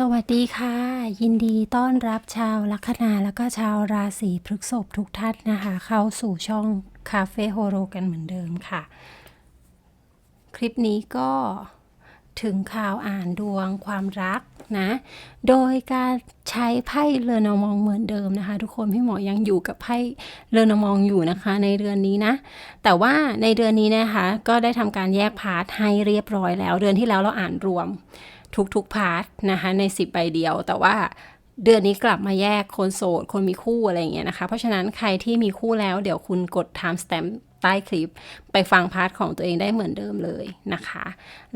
สวัสดีค่ะ ยินดีต้อนรับชาวลัคนาแล้วก็ชาวราศีพฤกษภทุกท่านนะคะ เข้าสู่ช่องคาเฟ่โฮโรกันเหมือนเดิมค่ะ คลิปนี้ก็ ถึงข่าวอ่านดวงความรักนะ โดยการใช้ไพ่เลอนามองเหมือนเดิมนะคะ ทุกคนพี่หมอยังอยู่กับไพ่เลอนามองอยู่นะคะ ในเดือนนี้นะ แต่ว่าในเดือนนี้นะคะ ก็ได้ทำการแยกพาร์ทให้เรียบร้อยแล้ว เดือนที่แล้วเราอ่านรวมทุกๆพาร์ทนะคะใน 10ใบเดียว แต่ว่าเดือนนี้กลับมาแยกคนโสด คนมีคู่อะไรอย่างเงี้ยนะคะ เพราะฉะนั้นใครที่มีคู่แล้วเดี๋ยวคุณกด time stamp ใต้คลิป ไปฟังพาร์ทของตัวเองได้เหมือนเดิมเลยนะคะ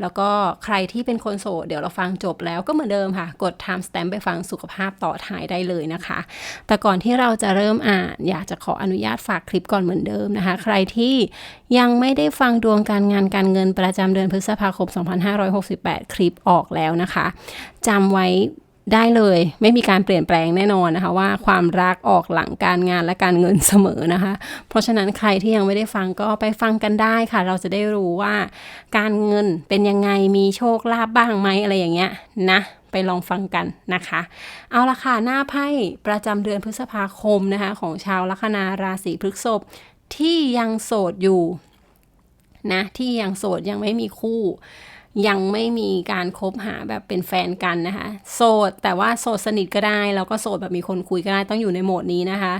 แล้วก็ใครที่เป็นคนโสดเดี๋ยวเราฟังจบแล้วก็เหมือนเดิมค่ะ กด time stamp ไปฟังสุขภาพต่อท้ายได้เลยนะคะ แต่ก่อนที่เราจะเริ่มอ่านอยากจะขออนุญาตฝากคลิปก่อนเหมือนเดิมนะคะ ใครที่ยังไม่ได้ฟังดวงการงานการเงินประจำเดือนพฤษภาคม 2568 คลิปออกแล้วนะคะจำไว้ ได้เลยไม่มีการเปลี่ยนแปลงแน่นอนนะคะ ว่าความรักออกหลังการงานและการเงินเสมอนะคะ เพราะฉะนั้นใครที่ยังไม่ได้ฟังก็ไปฟังกันได้ค่ะ เราจะได้รู้ว่าการเงินเป็นยังไงมีโชคลาภบ้างไหมอะไรอย่างเงี้ยนะไปลองฟังกันนะคะ เอาละค่ะหน้าไพ่ประจำเดือนพฤษภาคมนะคะ ของชาวลัคนาราศีพฤษภที่ยังโสดอยู่นะที่ยังโสดยังไม่มีคู่ ยังไม่มีการคบหาแบบเป็นแฟนกันนะคะ โสดแต่ว่าโสดสนิทก็ได้ แล้วก็โสดแบบมีคนคุยก็ได้ต้องอยู่ในโหมดนี้นะคะ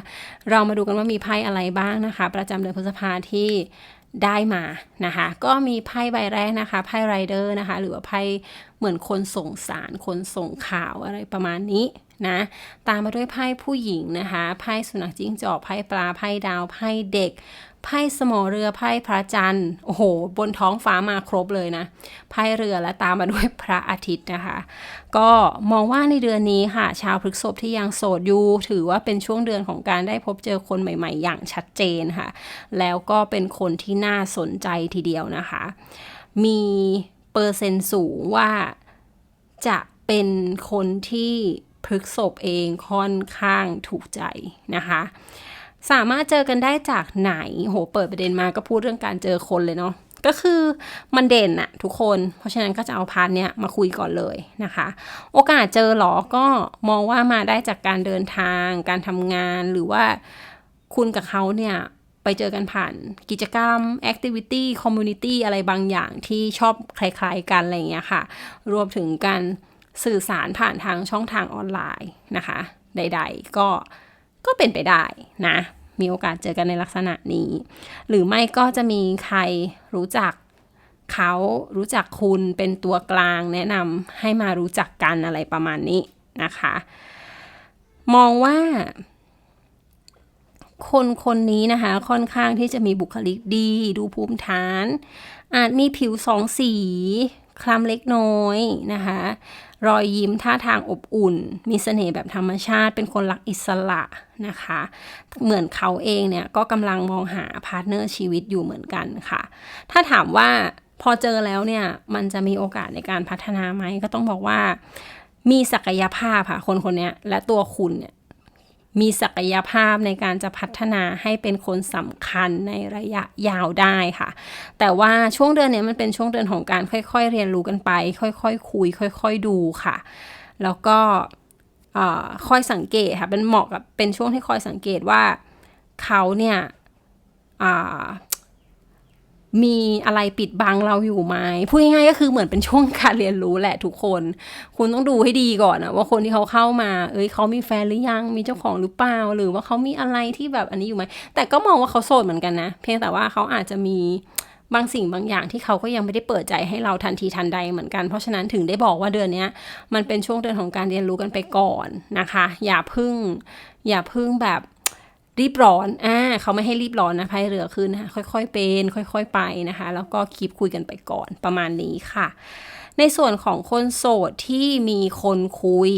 เรามาดูกันว่ามีไพ่อะไรบ้างนะคะ ประจำเดือนพฤษภาที่ได้มานะคะ ก็มีไพ่ใบแรกนะคะไพ่ไรเดอร์นะคะ หรือว่าไพ่เหมือนคนส่งสารคนส่งข่าวอะไรประมาณนี้นะตามมาด้วยไพ่ผู้หญิงนะคะไพ่สุนัขจิ้งจอกไพ่ปลาไพ่ดาวไพ่เด็ก ไพ่สมอเรือไพ่พระจันทร์โอ้โห บนท้องฟ้ามาครบเลยนะไพ่เรือและตามมาด้วยพระอาทิตย์นะคะ ก็มองว่าในเดือนนี้ค่ะ ชาวพฤกษภที่ยังโสดอยู่ถือว่าเป็นช่วงเดือนของการได้พบเจอคนใหม่ ๆ อย่างชัดเจนค่ะ แล้วก็เป็นคนที่น่าสนใจทีเดียวนะคะ มีเปอร์เซ็นต์สูงว่าจะเป็นคนที่พฤกษภเองค่อนข้างถูกใจนะคะ สามารถเจอกันได้จากไหน โห เปิดประเด็นมาก็พูดเรื่องการเจอคนเลยเนาะ ก็คือมันเด่นอะทุกคน เพราะฉะนั้นก็จะเอาพาร์ทเนี้ยมาคุยก่อนเลยนะคะ โอกาสเจอหรอ ก็มองว่ามาได้จากการเดินทาง การทำงาน หรือว่าคุณกับเขาเนี่ยไปเจอกันผ่านกิจกรรม activity community อะไรบางอย่างที่ชอบคล้ายๆกันอะไรเงี้ยค่ะ รวมถึงการสื่อสารผ่านทางช่องทางออนไลน์นะคะ ใด ๆ ก็ ก็เป็นไปได้นะ มีโอกาสเจอกันในลักษณะนี้ หรือไม่ก็จะมีใครรู้จักเขารู้จักคุณเป็นตัวกลางแนะนำให้มารู้จักกันอะไรประมาณนี้นะคะ มองว่า คนคนนี้นะคะ ค่อนข้างที่จะมีบุคลิกดี ดูภูมิฐาน อาจมีผิวสองสี คล้ำเล็กน้อยนะคะ รอยยิ้มท่าทางอบอุ่น มีเสน่ห์แบบธรรมชาติ เป็นคนรักอิสระนะคะ เหมือนเขาเองเนี่ยก็กำลังมองหาพาร์ทเนอร์ชีวิตอยู่เหมือนกันค่ะ ถ้าถามว่าพอเจอแล้วเนี่ยมันจะมีโอกาสในการพัฒนาไหมก็ต้องบอกว่า มีศักยภาพค่ะคนคนนี้และตัวคุณเนี่ย มีศักยภาพในการจะพัฒนาให้เป็นคนสำคัญในระยะยาวได้ค่ะ แต่ว่าช่วงเดือนนี้มันเป็นช่วงเดือนของการค่อยๆ เรียนรู้กันไป ค่อยๆคคุย ค่อย ๆ ดูค่ะ แล้วก็ค่อยสังเกตค่ะเป็นเหมาะกับเป็นช่วงที่คอยสังเกตว่าเขาเนี่ย มีอะไรปิดบังเราอยู่ไหมพูดง่ายๆก็คือเหมือนเป็นช่วงการเรียนรู้แหละทุกคน คุณต้องดูให้ดีก่อนนะว่าคนที่เขาเข้ามา เอ้ยเขามีแฟนหรือยังมีเจ้าของหรือเปล่า หรือว่าเขามีอะไรที่แบบอันนี้อยู่ไหมแต่ก็มองว่าเขาโสดเหมือนกันนะ เพียงแต่ว่าเขาอาจจะมีบางสิ่งบางอย่างที่เขาก็ยังไม่ได้เปิดใจให้เราทันทีทันใดเหมือนกัน เพราะฉะนั้นถึงได้บอกว่าเดือนนี้มันเป็นช่วงเดือนของการเรียนรู้กันไปก่อนนะคะ อย่าพึ่ง อย่าพึ่งแบบ รีบร้อน อ่า เขาไม่ให้รีบร้อนนะพายเรือขึ้นนะคะ ค่อยๆ เป็น ค่อยๆ ไปนะคะ แล้วก็คีบคุยกันไปก่อนประมาณนี้ค่ะ ในส่วนของคนโสดที่มีคนคุย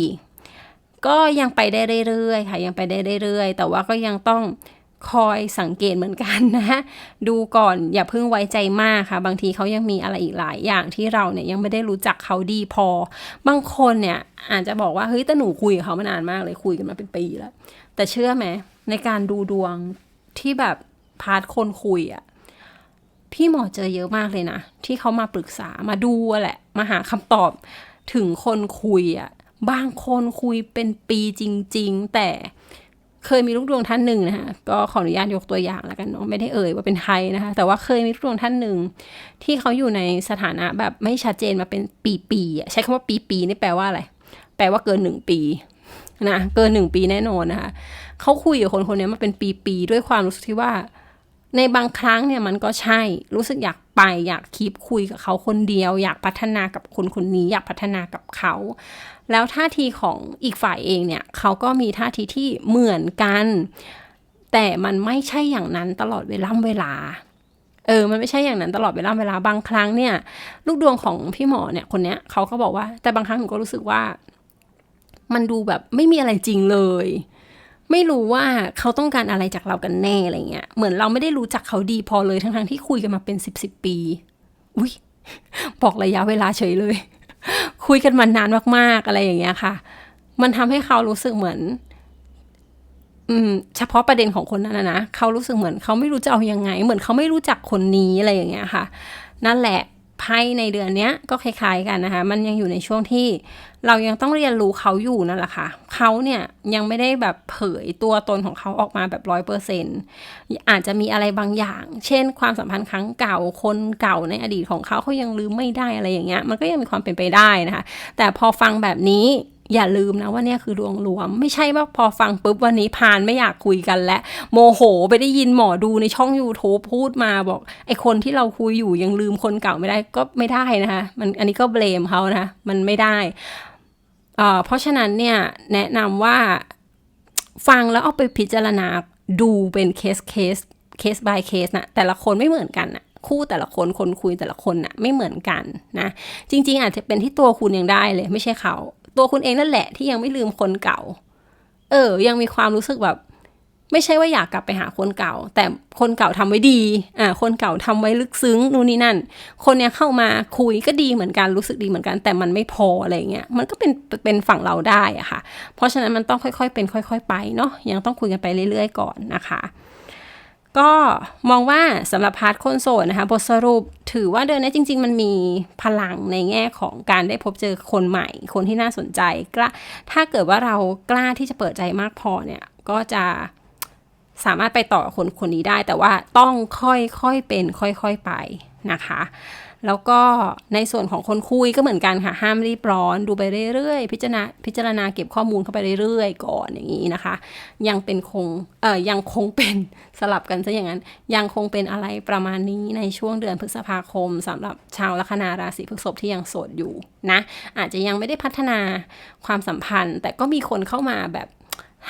ก็ยังไปได้เรื่อยๆ ค่ะ ยังไปได้เรื่อยๆ แต่ว่าก็ยังต้องคอยสังเกตเหมือนกันนะ ดูก่อนอย่าเพิ่งไว้ใจมากค่ะ บางทีเขายังมีอะไรอีกหลายอย่างที่เราเนี่ยยังไม่ได้รู้จักเขาดีพอ บางคนเนี่ยอาจจะบอกว่าเฮ้ยแต่หนูคุยกับเขามานานมากเลยคุยกันมาเป็นปีแล้ว แต่เชื่อไหม ในการดูดวงที่แบบพาร์ทคนคุยอะพี่หมอเจอเยอะมากเลยนะ ที่เขามาปรึกษามาดูแหละ มาหาคำตอบถึงคนคุยอะบางคนคุยเป็นปีจริง ๆ แต่เคยมีลูกดวงท่านหนึ่งนะคะก็ขออนุญาตยกตัวอย่างแล้วกันเนาะไม่ได้เอ่ยว่าเป็นใครนะคะ แต่ว่าเคยมีลูกดวงท่านหนึ่งที่เขาอยู่ในสถานะแบบไม่ชัดเจนมาเป็นปีๆอะใช้คำว่าปีๆนี่แปลว่าอะไร แปลว่าเกินหนึ่งปี นะเกินหนึ่งปีแน่นอนนะคะเขาคุยกับคนคนนี้มาเป็นปีๆด้วยความรู้สึกที่ว่า ในบางครั้งเนี่ยมันก็ใช่รู้สึกอยากไปอยากคีบคุยกับเขาคนเดียว อยากพัฒนากับคนคนนี้ อยากพัฒนากับเขา แล้วท่าทีของอีกฝ่ายเองเนี่ยเขาก็มีท่าทีที่เหมือนกัน แต่มันไม่ใช่อย่างนั้นตลอดเวลาเวลาเออ มันไม่ใช่อย่างนั้นตลอดเวลาเวลาบางครั้งเนี่ย ลูกดวงของพี่หมอเนี่ยคนเนี้ยเขาก็บอกว่า แต่บางครั้งหนูก็รู้สึกว่า มันดูแบบไม่มีอะไรจริงเลย ไม่รู้ว่าเขาต้องการอะไรจากเรากันแน่อะไรเงี้ย เหมือนเราไม่ได้รู้จักเขาดีพอเลยทั้งๆที่คุยกันมาเป็นสิบสิบปี อุ้ยบอกระยะเวลาเฉยเลย คุยกันมานานมากๆอะไรอย่างเงี้ยค่ะ มันทำให้เขารู้สึกเหมือน อืม เฉพาะประเด็นของคนนั้นนะนะเขารู้สึกเหมือนเขาไม่รู้จะเอายังไง เหมือนเขาไม่รู้จักคนนี้อะไรอย่างเงี้ยค่ะ นั่นแหละ ไพ่ในเดือนเนี้ยก็คล้ายๆกันนะคะ มันยังอยู่ในช่วงที่เรายังต้องเรียนรู้เขาอยู่นั่นแหละค่ะเขาเนี่ยยังไม่ได้แบบเผยตัวตนของเขาออกมาแบบร้อยเปอร์เซ็นอาจจะมีอะไรบางอย่าง เช่น ความสัมพันธ์ครั้งเก่าคนเก่าในอดีตของเขาเขายังลืมไม่ได้อะไรอย่างเงี้ย มันก็ยังมีความเป็นไปได้นะคะ แต่พอฟังแบบนี้ อย่าลืมนะว่าเนี่ยคือดวงรวม ไม่ใช่ว่าพอฟังปุ๊บวันนี้พานไม่อยากคุยกันและ โมโหไปได้ยินหมอดูในช่อง YouTube พูดมาบอก ไอคนที่เราคุยอยู่ยังลืมคนเก่าไม่ได้ก็ไม่ได้นะคะมันอันนี้ก็เบลมเขานะ มันไม่ได้เพราะฉะนั้นเนี่ยแนะนำว่าฟังแล้วเอาไปพิจารณาดูเป็นเคสเคสเคส by เคสนะแต่ละคนไม่เหมือนกันนะคู่แต่ละคนคนคุยแต่ละคนนะ่ะไม่เหมือนกันนะ จริง ๆ อาจจะเป็นที่ตัวคุณยังได้เลย ไม่ใช่เขา ตัวคุณเองนั่นแหละที่ยังไม่ลืมคนเก่า เออ ยังมีความรู้สึกแบบ ไม่ใช่ว่าอยากกลับไปหาคนเก่า แต่คนเก่าทำไว้ดี อ่า คนเก่าทำไว้ลึกซึ้งนู่นนี่นั่น คนเนี้ยเข้ามาคุยก็ดีเหมือนกันรู้สึกดีเหมือนกัน แต่มันไม่พออะไรเงี้ย มันก็เป็นเป็นฝั่งเราได้อะค่ะ เพราะฉะนั้นมันต้องค่อยๆเป็น ค่อย ๆ ไปเนาะยังต้องคุยกันไปเรื่อย ๆ ก่อนนะคะ ก็มองว่าสำหรับพาร์ทคนโสดนะคะ บทสรุปถือว่าเดือนนี้จริง ๆ มันมีพลังในแง่ของการได้พบเจอคนใหม่ คนที่น่าสนใจกล้าถ้าเกิดว่าเรากล้าที่จะเปิดใจมากพอเนี่ย ก็จะสามารถไปต่อคนคนนี้ได้ แต่ว่าต้องค่อยๆเป็น ค่อยๆไปนะคะ แล้วก็ในส่วนของคนคุยก็เหมือนกันค่ะ ห้ามรีบร้อน ดูไปเรื่อยๆ พิจารณาพิจารณาเก็บข้อมูลเข้าไปเรื่อยๆ ก่อนอย่างนี้นะคะ ยังเป็นคงเอ่อยังคงเป็นสลับกันซะอย่างนั้น ยังคงเป็นอะไรประมาณนี้ในช่วงเดือนพฤษภาคมสำหรับชาวลัคนาราศีพฤษภที่ยังโสดอยู่นะ อาจจะยังไม่ได้พัฒนาความสัมพันธ์ แต่ก็มีคนเข้ามาแบบ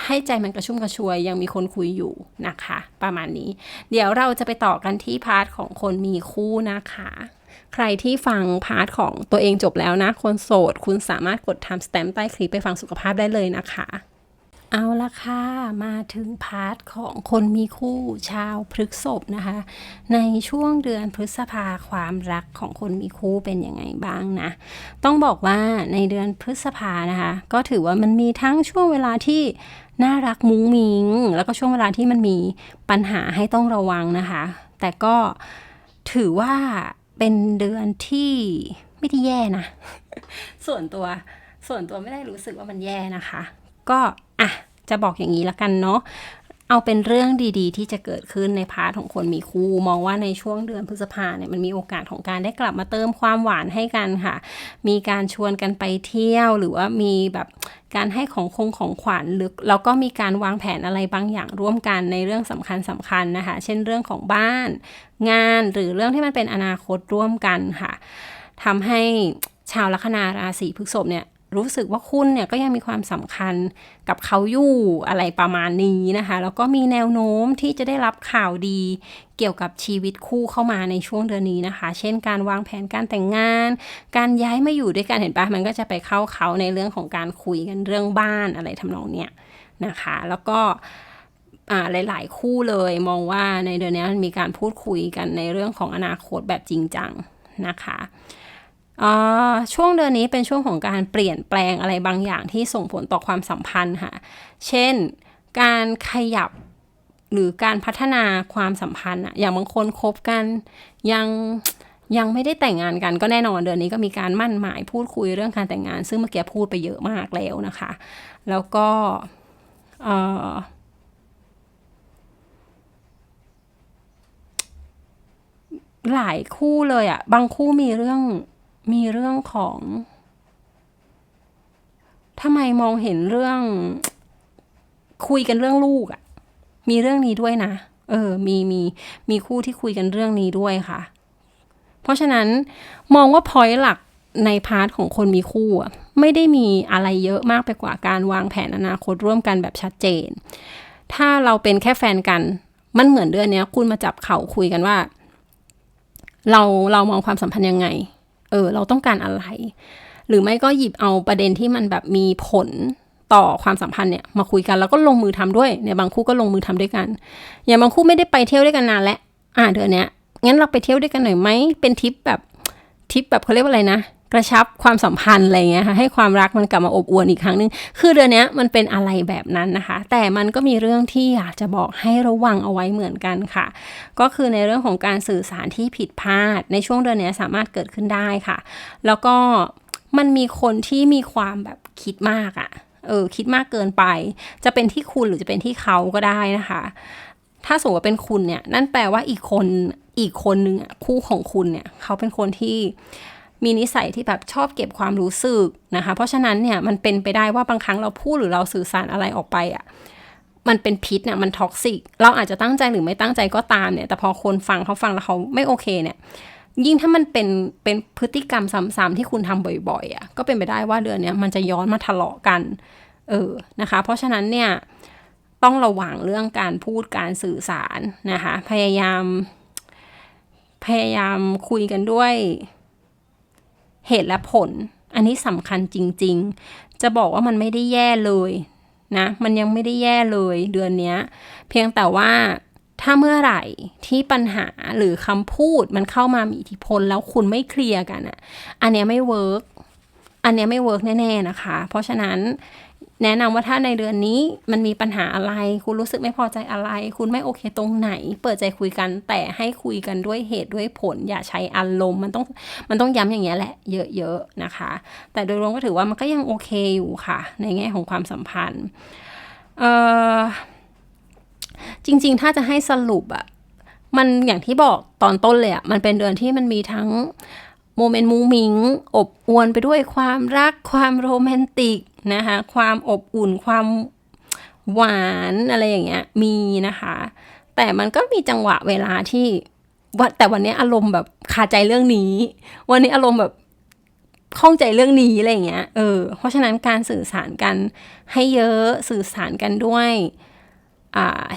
ให้ใจมันกระชุ่มกระชวยยังมีคนคุยอยู่นะคะ ประมาณนี้ เดี๋ยวเราจะไปต่อกันที่พาร์ทของคนมีคู่นะคะ ใครที่ฟังพาร์ทของตัวเองจบแล้วนะ คนโสด คุณสามารถกดทำสแตมป์ใต้คลิปไปฟังสุขภาพได้เลยนะคะ เอาละค่ะ มาถึงพาร์ทของคนมีคู่ชาวพฤกษภนะคะ ในช่วงเดือนพฤษภาความรักของคนมีคู่เป็นยังไงบ้างนะ ต้องบอกว่าในเดือนพฤษภานะคะ ก็ถือว่ามันมีทั้งช่วงเวลาที่น่ารักมุ้งมิง แล้วก็ช่วงเวลาที่มันมีปัญหาให้ต้องระวังนะคะ แต่ก็ถือว่า เป็นเดือนที่ไม่ได้แย่นะ ส่วนตัวส่วนตัวไม่ได้รู้สึกว่ามันแย่นะคะ ก็อะจะบอกอย่างนี้ละกันเนาะ เอาเป็นเรื่องดีๆ ที่จะเกิดขึ้นในพาร์ทของคนมีคู่ มองว่าในช่วงเดือนพฤษภาเนี่ยมันมีโอกาสของการได้กลับมาเติมความหวานให้กันค่ะ มีการชวนกันไปเที่ยว หรือว่ามีแบบการให้ของคงของขวัญหรือแล้วก็มีการวางแผนอะไรบางอย่างร่วมกันในเรื่องสำคัญสำคัญนะคะ เช่นเรื่องของบ้าน งานหรือเรื่องที่มันเป็นอนาคตร่วมกันค่ะทำให้ชาวลัคนาราศีพฤษภเนี่ย รู้สึกว่าคุณเนี่ยก็ยังมีความสำคัญกับเขาอยู่อะไรประมาณนี้นะคะ แล้วก็มีแนวโน้มที่จะได้รับข่าวดีเกี่ยวกับชีวิตคู่เข้ามาในช่วงเดือนนี้นะคะ เช่นการวางแผนการแต่งงาน การย้ายมาอยู่ด้วยกันเห็นปะมันก็จะไปเข้าเขาในเรื่องของการคุยกันเรื่องบ้านอะไรทำนองเนี้ยนะคะ แล้วก็หลาย ๆ คู่เลยมองว่าในเดือนนี้มันมีการพูดคุยกันในเรื่องของอนาคตแบบจริงจังนะคะ ช่วงเดือนนี้เป็นช่วงของการเปลี่ยนแปลงอะไรบางอย่างที่ส่งผลต่อความสัมพันธ์ค่ะ เช่น การขยับหรือการพัฒนาความสัมพันธ์อะอย่างบางคนคบกันยังยังไม่ได้แต่งงานกันก็แน่นอนเดือนนี้ก็มีการมั่นหมายพูดคุยเรื่องการแต่งงาน ซึ่งเมื่อกี้พูดไปเยอะมากแล้วนะคะ แล้วก็หลายคู่เลยอะ่ะบางคู่มีเรื่อง มีเรื่องของทำไมมองเห็นเรื่อง คุยกันเรื่องลูกอะ่ะ มีเรื่องนี้ด้วยนะ เออ มีมีมีคู่ที่คุยกันเรื่องนี้ด้วยค่ะ เพราะฉะนั้นมองว่าพอยต์หลักในพาร์ทของคนมีคู่อะไม่ได้มีอะไรเยอะมากไปกว่าการวางแผนอนาคตร่วมกันแบบชัดเจน ถ้าเราเป็นแค่แฟนกัน มันเหมือนเดือนนี้คุณมาจับเข่าคุยกันว่า เราเรามองความสัมพันธ์ยังไง ออ เราต้องการอะไร หรือไม่ก็หยิบเอาประเด็นที่มันแบบมีผลต่อความสัมพันธ์เนี่ยมาคุยกันแล้วก็ลงมือทำด้วยเนี่ยบางคู่ก็ลงมือทำด้วยกัน อย่างบางคู่ไม่ได้ไปเที่ยวด้วยกันนานแล้วอ่าเดือนเนี้ยงั้นเราไปเที่ยวด้วยกันหน่อยไหมเป็นทริปแบบทริปแบบเขาเรียกว่าอะไรนะ กระชับความสัมพันธ์อะไรเงี้ยค่ะให้ความรักมันกลับมาอบอวลอีกครั้งหนึ่งคือเดือนนี้มันเป็นอะไรแบบนั้นนะคะ แต่มันก็มีเรื่องที่อยากจะบอกให้ระวังเอาไว้เหมือนกันค่ะ ก็คือในเรื่องของการสื่อสารที่ผิดพลาด ในช่วงเดือนนี้สามารถเกิดขึ้นได้ค่ะ แล้วก็มันมีคนที่มีความแบบคิดมากอะ่ะเออคิดมากเกินไป จะเป็นที่คุณหรือจะเป็นที่เขาก็ได้นะคะ ถ้าสมมติว่าเป็นคุณเนี่ย นั่นแปลว่าอีกคนอีกคนนึงอะคู่ของคุณเนี่ย เขาเป็นคนที่ มีนิสัยที่แบบชอบเก็บความรู้สึกนะคะ เพราะฉะนั้นเนี่ยมันเป็นไปได้ว่าบางครั้งเราพูดหรือเราสื่อสารอะไรออกไปอะ่ะมันเป็นพิษเนี่ยมันท็อกซิก เราอาจจะตั้งใจหรือไม่ตั้งใจก็ตามเนี่ย แต่พอคนฟังเขาฟังแล้วเขาไม่โอเคเนี่ย ยิ่งถ้ามันเป็นเป็นพฤติกรรมซ้ำๆที่คุณทำบ่อยๆอะ่ะก็เป็นไปได้ว่าเดือนนี้มันจะย้อนมาทะเลาะกัน เออนะคะ เพราะฉะนั้นเนี่ยต้องระวังเรื่องการพูดการสื่อสารนะคะ พยายาม พยายามคุยกันด้วย เหตุและผล อันนี้สำคัญจริง ๆ จะบอกว่ามันไม่ได้แย่เลยนะมันยังไม่ได้แย่เลยเดือนนี้เพียงแต่ว่าถ้าเมื่อไหร่ที่ปัญหาหรือคำพูดมันเข้ามามีอิทธิพลแล้วคุณไม่เคลียร์กันอะ่ะ อันนี้ไม่เวิร์กอันนี้ไม่เวิร์กแน่ๆนะคะ เพราะฉะนั้น แนะนำว่าถ้าในเดือนนี้มันมีปัญหาอะไร คุณรู้สึกไม่พอใจอะไร คุณไม่โอเคตรงไหน เปิดใจคุยกันแต่ให้คุยกันด้วยเหตุด้วยผล อย่าใช้อารมณ์มันต้องมันต้องย้ำอย่างเงี้ยแหละเยอะๆนะคะ แต่โดยรวมก็ถือว่ามันก็ยังโอเคอยู่ค่ะ ในแง่ของความสัมพันธ์เออจริง ๆ ถ้าจะให้สรุปอะมันอย่างที่บอกตอนต้นเลยอะมันเป็นเดือนที่มันมีทั้ง โมเมนต์มุ้งมิงอบอวลไปด้วยความรักความโรแมนติกนะคะความอบอุ่นความหวานอะไรอย่างเงี้ยมีนะคะ แต่มันก็มีจังหวะเวลาที่ว่าแต่วันนี้อารมณ์แบบคาใจเรื่องนี้ วันนี้อารมณ์แบบข้องใจเรื่องนี้อะไรอย่างเงี้ย เออ เพราะฉะนั้นการสื่อสารกันให้เยอะสื่อสารกันด้วย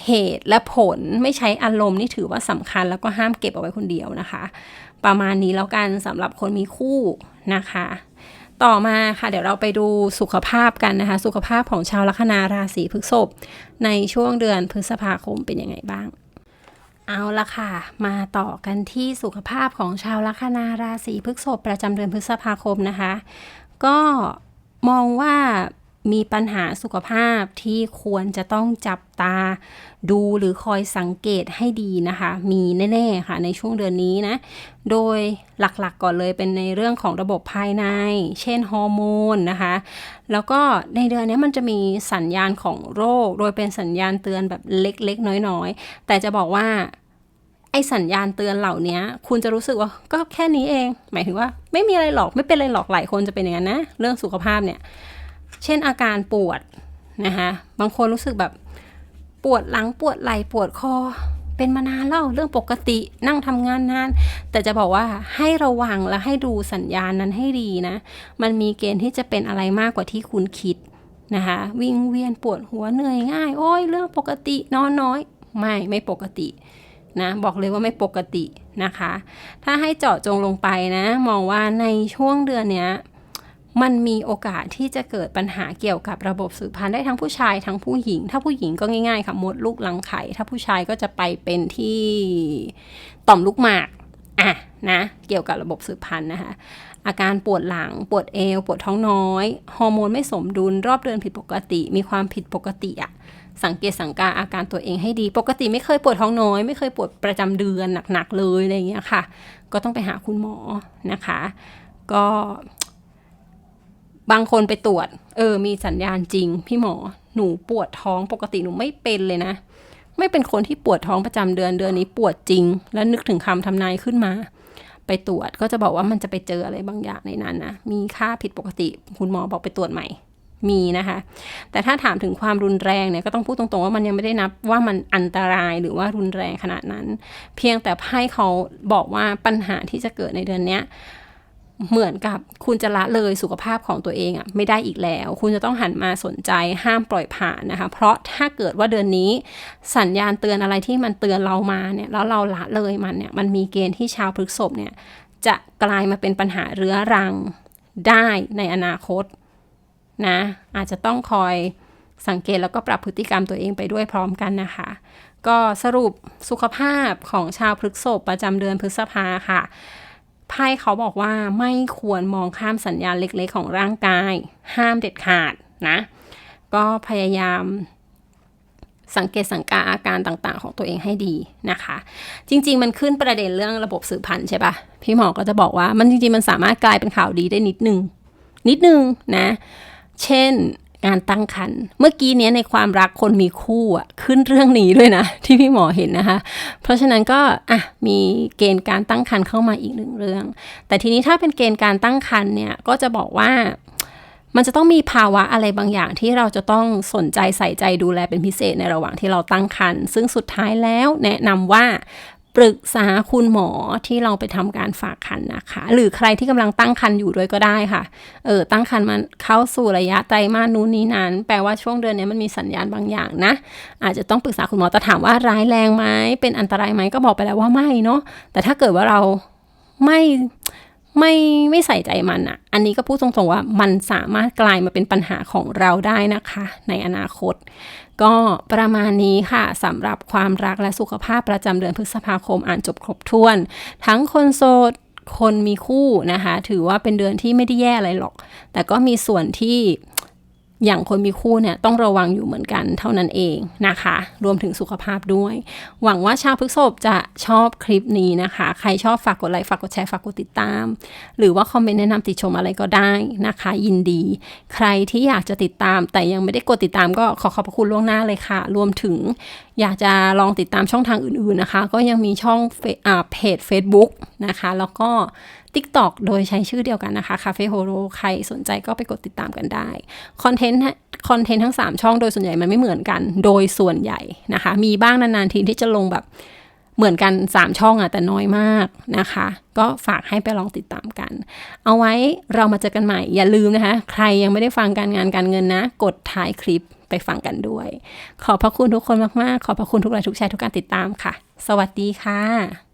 เหตุและผลไม่ใช้อารมณ์นี่ถือว่าสำคัญแล้วก็ห้ามเก็บเอาไว้คนเดียวนะคะ ประมาณนี้แล้วกันสำหรับคนมีคู่นะคะ ต่อมาค่ะเดี๋ยวเราไปดูสุขภาพกันนะคะ สุขภาพของชาวลัคนาราศีพฤษภในช่วงเดือนพฤษภาคมเป็นยังไงบ้างเอาละค่ะ มาต่อกันที่สุขภาพของชาวลัคนาราศีพฤษภประจำเดือนพฤษภาคมนะคะ ก็มองว่า มีปัญหาสุขภาพที่ควรจะต้องจับตาดูหรือคอยสังเกตให้ดีนะคะ มีแน่ ๆ ค่ะในช่วงเดือนนี้นะ โดยหลักๆกก่อนเลยเป็นในเรื่องของระบบภายใน เช่นฮอร์โมนนะคะ แล้วก็ในเดือนนี้มันจะมีสัญญาณของโรค โดยเป็นสัญญาณเตือนแบบเล็ก ๆ น้อย ๆ แต่จะบอกว่าไอสัญญาณเตือนเหล่านี้คุณจะรู้สึกว่าก็แค่นี้เอง หมายถึงว่า ไม่มีอะไรหรอกไม่เป็นอะไรหรอกหลายคนจะเป็นอย่างนั้นนะเรื่องสุขภาพเนี่ย เช่นอาการปวดนะคะบางคนรู้สึกแบบปวดหลังปวดไหล่ปวดคอ เป็นมานานแล้วเรื่องปกตินั่งทำงานนาน แต่จะบอกว่าให้ระวังและให้ดูสัญญาณนั้นให้ดีนะ มันมีเกณฑ์ที่จะเป็นอะไรมากกว่าที่คุณคิดนะคะวิ่งเวียนปวดหัวเหนื่อยง่าย โอ้ยเรื่องปกตินอนน้อย ไม่ไม่ปกตินะบอกเลยว่าไม่ปกตินะคะ ถ้าให้เจาะจงลงไปนะ มองว่าในช่วงเดือนนี้ มันมีโอกาสที่จะเกิดปัญหาเกี่ยวกับระบบสืบพันธุ์ได้ทั้งผู้ชายทั้งผู้หญิง ถ้าผู้หญิงก็ง่ายๆค่ะมดลูกรังไข่ถ้าผู้ชายก็จะไปเป็นที่ต่อมลูกหมากอะนะเกี่ยวกับระบบสืบพันธุ์นะคะอาการปวดหลัง ปวดเอว ปวดท้องน้อย ฮอร์โมนไม่สมดุล รอบเดือนผิดปกติ มีความผิดปกติอะสังเกตสังกาอาการตัวเองให้ดี ปกติไม่เคยปวดท้องน้อย ไม่เคยปวดประจำเดือนหนักๆเลยอะไรอย่างเงี้ยค่ะ ก็ต้องไปหาคุณหมอนะคะ ก็ บางคนไปตรวจ เออ มีสัญญาณจริง พี่หมอหนูปวดท้องปกติหนูไม่เป็นเลยนะ ไม่เป็นคนที่ปวดท้องประจำเดือนเดือนนี้ปวดจริง แล้วนึกถึงคำทำนายขึ้นมา ไปตรวจก็จะบอกว่ามันจะไปเจออะไรบางอย่างในนั้นนะมีค่าผิดปกติ คุณหมอบอกไปตรวจใหม่มีนะคะ แต่ถ้าถามถึงความรุนแรงเนี่ยก็ต้องพูดตรงๆว่ามันยังไม่ได้นับว่ามันอันตรายหรือว่ารุนแรงขนาดนั้น เพียงแต่ให้เขาบอกว่าปัญหาที่จะเกิดในเดือนเนี้ย เหมือนกับคุณจะละเลยสุขภาพของตัวเองอะไม่ได้อีกแล้ว คุณจะต้องหันมาสนใจห้ามปล่อยผ่านนะคะ เพราะถ้าเกิดว่าเดือนนี้สัญญาณเตือนอะไรที่มันเตือนเรามาเนี่ยแล้วเราละเลยมันเนี่ยมันมีเกณฑ์ที่ชาวพฤษภเนี่ยจะกลายมาเป็นปัญหาเรื้อรังได้ในอนาคตนะอาจจะต้องคอยสังเกตแล้วก็ปรับพฤติกรรมตัวเองไปด้วยพร้อมกันนะคะ ก็สรุปสุขภาพของชาวพฤษภประจำเดือนพฤษภาค่ะ ไพ่เขาบอกว่าไม่ควรมองข้ามสัญญาณเล็กๆ ของร่างกาย ห้ามเด็ดขาดนะ ก็พยายามสังเกตสังกาอาการต่างๆ ของตัวเองให้ดีนะคะ จริง ๆ มันขึ้นประเด็นเรื่องระบบสืบพันธุ์ใช่ปะพี่หมอก็จะบอกว่ามันจริงๆ มันสามารถกลายเป็นข่าวดีได้นิดนึง นิดนึงนะ เช่น การตั้งครรภ์เมื่อกี้เนี้ยในความรักคนมีคู่อะขึ้นเรื่องนี้ด้วยนะ ที่พี่หมอเห็นนะคะ เพราะฉะนั้นก็อะมีเกณฑ์การตั้งครรภ์เข้ามาอีกหนึ่งเรื่อง แต่ทีนี้ถ้าเป็นเกณฑ์การตั้งครรภ์เนี่ยก็จะบอกว่ามันจะต้องมีภาวะอะไรบางอย่างที่เราจะต้องสนใจใส่ใจดูแลเป็นพิเศษในระหว่างที่เราตั้งครรภ์ซึ่งสุดท้ายแล้วแนะนำว่า ปรึกษาคุณหมอที่เราไปทำการฝากคันนะคะ หรือใครที่กำลังตั้งคันอยู่ด้วยก็ได้ค่ะ เออตั้งคันมันเข้าสู่ระยะไตรมาสนู้นนี้นั้น แปลว่าช่วงเดือนนี้มันมีสัญญาณบางอย่างนะ อาจจะต้องปรึกษาคุณหมอแต่ถามว่าร้ายแรงไหมเป็นอันตรายไหมก็บอกไปแล้วว่าไม่เนาะแต่ถ้าเกิดว่าเราไม่ ไม่ไม่ใส่ใจมันอะอันนี้ก็พูดตรงๆว่ามันสามารถกลายมาเป็นปัญหาของเราได้นะคะ ในอนาคต ก็ประมาณนี้ค่ะสำหรับความรักและสุขภาพประจำเดือนพฤษภาคมอ่านจบครบถ้วน ทั้งคนโสดคนมีคู่นะคะ ถือว่าเป็นเดือนที่ไม่ได้แย่อะไรหรอก แต่ก็มีส่วนที่ อย่างคนมีคู่เนี่ยต้องระวังอยู่เหมือนกันเท่านั้นเองนะคะ รวมถึงสุขภาพด้วย หวังว่าชาวพฤกษบจะชอบคลิปนี้นะคะ ใครชอบฝากกดไลค์ฝากกดแชร์ฝากกดติดตาม หรือว่าคอมเมนต์แนะนำติชมอะไรก็ได้นะคะ ยินดี ใครที่อยากจะติดตามแต่ยังไม่ได้กดติดตามก็ขอขอบพระคุณล่วงหน้าเลยค่ะ รวมถึง อยากจะลองติดตามช่องทางอื่นๆนะคะ ก็ยังมีช่องเพจ Facebook นะคะ แล้วก็ TikTok โดยใช้ชื่อเดียวกันนะคะ Cafe Horo ใครสนใจก็ไปกดติดตามกันได้คอนเทนต์คอนเทนต์ทั้ง 3 ช่องโดยส่วนใหญ่มันไม่เหมือนกัน โดยส่วนใหญ่นะคะ มีบ้างนานๆทีที่จะลงแบบเหมือนกัน 3 ช่องอะแต่น้อยมากนะคะ ก็ฝากให้ไปลองติดตามกัน เอาไว้เรามาเจอกันใหม่อย่าลืมนะคะ ใครยังไม่ได้ฟังการงานการเงินนะ กดท้ายคลิป ไปฟังกันด้วย ขอบพระคุณทุกคนมากๆ ขอบพระคุณทุกไลค์ทุกแชร์ทุกการติดตามค่ะ สวัสดีค่ะ